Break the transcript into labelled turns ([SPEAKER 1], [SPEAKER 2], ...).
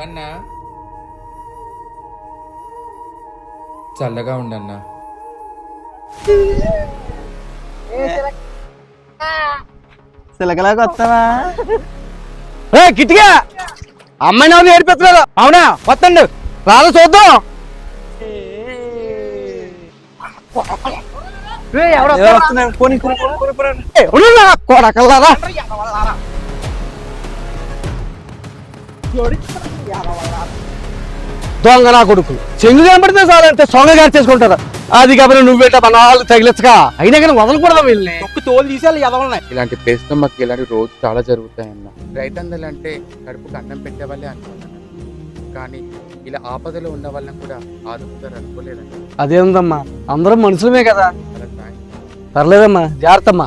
[SPEAKER 1] ఇవన్నా చల్లగా ఉండన్నా?
[SPEAKER 2] సిలకలాగా వస్తావా?
[SPEAKER 3] ఏ కిట్టిగా అమ్మాయి నవ్వు ఏడిపిస్తున్నారు అవునా? వస్తండు రాదు చూద్దాం. కొడకల్లారా? దొంగ నా కొడుకు. చెంగు కనబడితే చాలు అంతే సొంగ గారి చేసుకుంటారు. అది కాబట్టి నువ్వేట మన వాళ్ళు తగిలించగా అయినా కానీ వదలకూడదు వీళ్ళని?
[SPEAKER 2] ఒక్క తోలు తీసేయాలి ఎదవలన్నాయి
[SPEAKER 1] ఇలాంటి ప్లేస్లో మాకు ఇలాంటి రోజు చాలా జరుగుతాయన్న. రైతన్నలు అంటే కడుపుకు అన్నం పెట్టే వాళ్ళే అనుకున్నాను కానీ ఇలా ఆపదలో ఉన్న వాళ్ళని కూడా ఆదుకుంటారు అనుకోలేదన్న
[SPEAKER 3] అదేందమ్మా అందరం మనుషులమే కదా. పర్లేదమ్మా జాగ్రత్తమ్మా.